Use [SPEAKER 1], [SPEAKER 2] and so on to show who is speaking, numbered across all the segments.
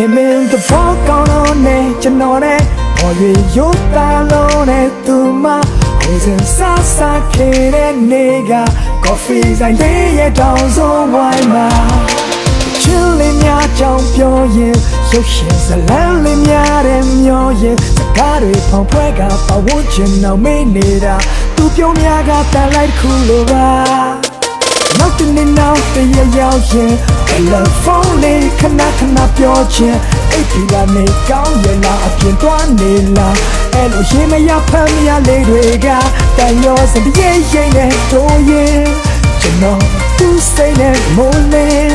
[SPEAKER 1] ခင်မင်းတဘောကောင်းလို့နဲ့ကျွန်တော်နဲ့ပေါ်ရွေရုပ်သားလုံးနဲ့သူမဟိုစဉ်ဆာဆာခေတဲ့နေက coffee ဆိုင်လေးရဲ့တောင်ဆုံးဝိုင်းမှာချစ်လေးများကြောင်ပြောရင်ရုပ်ရှင်ဇလန်းလေးများတဲ့မျောရင်စကားတွေဖောင်ဖွဲကပဝန်းကျင်အောင်မေးနေတာသူပြောများကတန်လိုက်တစ်ခုလိုပါနောက်တနေ့နောက်တရရောက်ရင်တယ်လီဖုန်း လေးခဏခဏပြောချင်အိတ်ဒီလာနေကောင်းရလားအပြင်သွားနေလားအဲ့လိုရင်မရဖမ်းမရလေးတွေကတန်ရောစတဲ့ရိတ်နဲ့တို့ရင်ကျွန်တော်သူစိတ်နဲ့မိုးလေး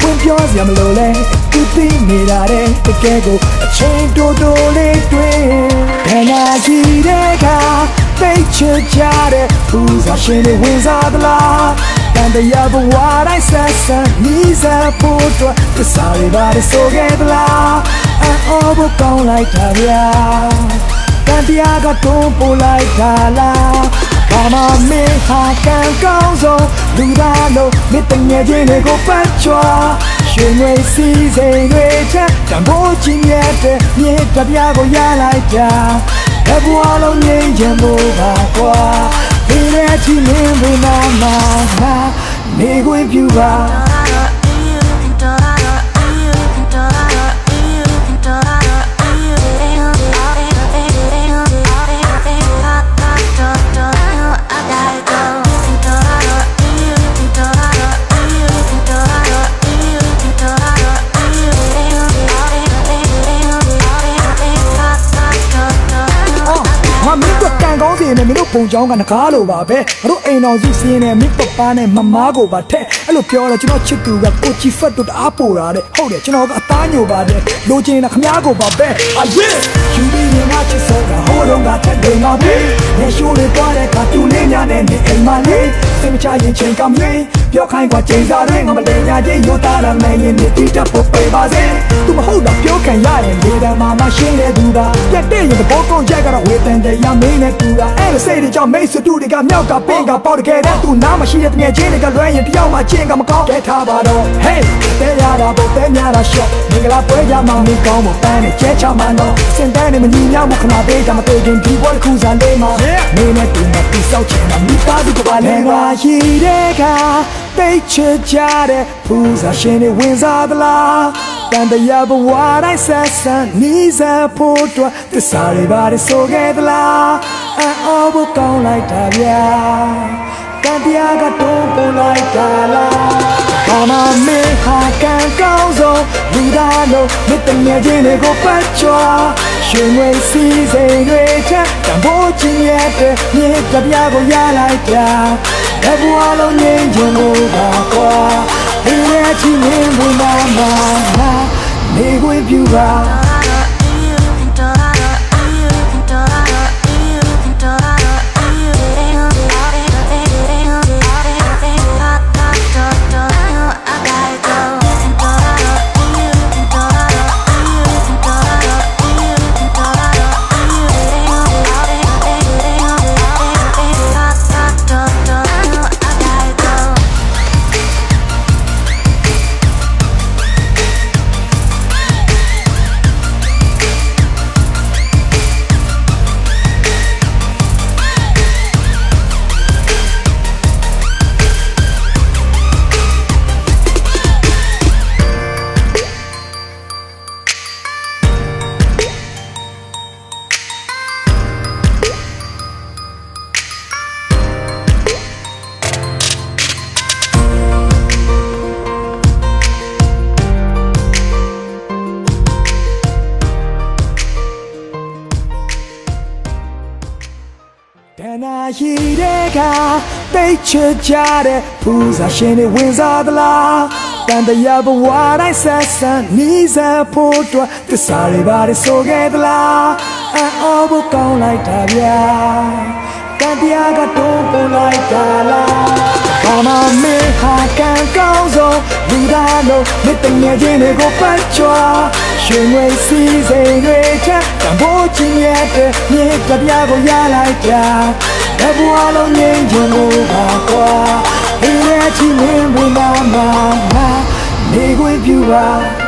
[SPEAKER 1] ဝင်ပြောစရာမလိုလဲသူသိနေတာတဲ့တကယ်ကိုအချိန်တိုတိုလေးတွင်ဒနာကြီးတဲ့ကသိချကြတဲ့ပူဇာရှင်တွေဝင်စားသလား တန်တရားဘဝတိုင်းဆက်ဆက်နီးစပ်ဖို့အတွက်သစ္စာတွေပါလေဆိုခဲ့သလားအော်ဘကောင်းလိုက်တာဗျာတန်တရားကတွန်းပို့လိုက်တာလားဘာမမင်းဟာကံကောင်းဆုံးလူသားလုံးမြစ်တငယ်ချင်းတွေကိုပတ်ချွာရွှေငွေစီးစိမ်တွေချက်တံပိုးချင်းရဲ့တဲ့မြေတပြားကိုရလိုက်တာဘဘဝလုံးငြိမ်းချမ်းဖို့ပါကွာဒီရဲ့ ချီမင်းဝိနာမှာငါနေခွင့်ပြုပါ တို့ကံကောင်းစီရင်နဲ့မင်းတို့ပုံချောင်းကနကားလိုပါပဲငါတို့အိမ်တော်စုစီရင်နဲ့မင်းပပားနဲ့မမားကိုပါထက်အဲ့လိုပြောတော့ကျွန်တော်ချစ်သူကကိုချီဖတ်တို့တအားပိုတာတဲ့ဟုတ်တယ်ကျွန်တော်ကအသားညိုပါတယ်လိုချင်တာခမားကိုပါပဲအာယေယူပြီးရင်ငါချစ်စောကဟိုတော့ကထက်တယ်ငါပဲနေရှိုးလေးသွားတဲ့ကတူလေးများနဲ့နေအိမ်မလေးစိတ် မချရင်ချိန်ကမလေးပြောခိုင်းกว่าချိန်စားတဲ့ငါမလေးညာချင်းရိုးသားရမယ်ရင်ဒီတိတက်ဖို့ပေးပါစေသူမဟုတ်တော့ပြောခံရရင်ဒီတမှာမရှင်းတဲ့သူကပြတ်တဲ့ရင်သဘောကောင်းချက်ကတော့ဝေတန်တဲ့ရမင်းနဲ့တူတာအဲ့ဒါစိတ်တွေကြောင့်မိတ်ဆွေတူတွေကမြောက်ကပင်ကပေါက်တကယ်တဲ့သူနားမရှိတဲ့တငယ်ချင်းတွေကလွှဲရင်တယောက်မှချင်းကမကောင်းကဲထားပါတော့ hey တဲ့ရတာပေါ့တဲ့များတာရှော့မင်္ဂလာပွဲကြမှာမင်းကောင်းဖို့ပန်းနဲ့ကျဲချမှန်တော့စင်တန်းနဲ့မညီnhau မှုခဏသေးတာမတွေ့ခင်ဒီဘွယ်ခုစားလေးမှာမင်းနဲ့တူမပီဆောက်ချင်တာမိသားစုကပါလဲပါ ရှိတဲ့ကတိတ်ချကြတဲ့ဖူးစားရှင်တွေဝင်စားသလားတန်တရားဘဝတိုင်းဆက်ဆံနီးစပ်ဖို့အတွက်သစ္စာတွေပါဆိုခဲ့သလားအော်ဘကောင်းလိုက်တာဗျာတန်တရားကတွန်းပို့လိုက်တာလားဘာမမင်းဟာကံကောင်းဆုံးလူသားလုံးမြစ်တငယ်ချင်းတွေကိုပတ်ချွာရွှေငွေစီးစိမ်တွေချက်တံပိုးချင်းရဲ့တဲ့မြေတပြားကိုရလိုက်တာ ဘယ်ဘဝလုံးငြိမ်းချမ်းလို့ပါကွာဒီရဲ့ချီမင်းဘုနာမှာငါနေခွင့်ပြုပါ နာရှိတဲ့ကတိတ်ချကြတဲ့ဖူးစာရှင်တွေဝင်စားသလားတန်တရားဘဝတိုင်းဆက်ဆံနီးစပ်ဖို့အတွက်သစ္စာတွေပါဆိုခဲ့သလားအော်ဘကောင်းလိုက်တာဗျာတန်တရားကတွန်းပို့လိုက်တာလားဘာမမင်းဟာကံကောင်းဆုံးလူသားလုံးမြစ်တငယ်ချင်းတွေကိုပတ်ချွာရွှေငွေစီးစိမ်တွေချက်တံပိုးချင်းရဲ့တဲ့မြေတပြားကိုရလိုက်တာ ဘယ်ဘဝလုံးငြိမ်းချမ်းလို့ပါကွာဒီရဲ့ချီမင်းဝင်လာမှာငါနေခွင့်ပြုပါ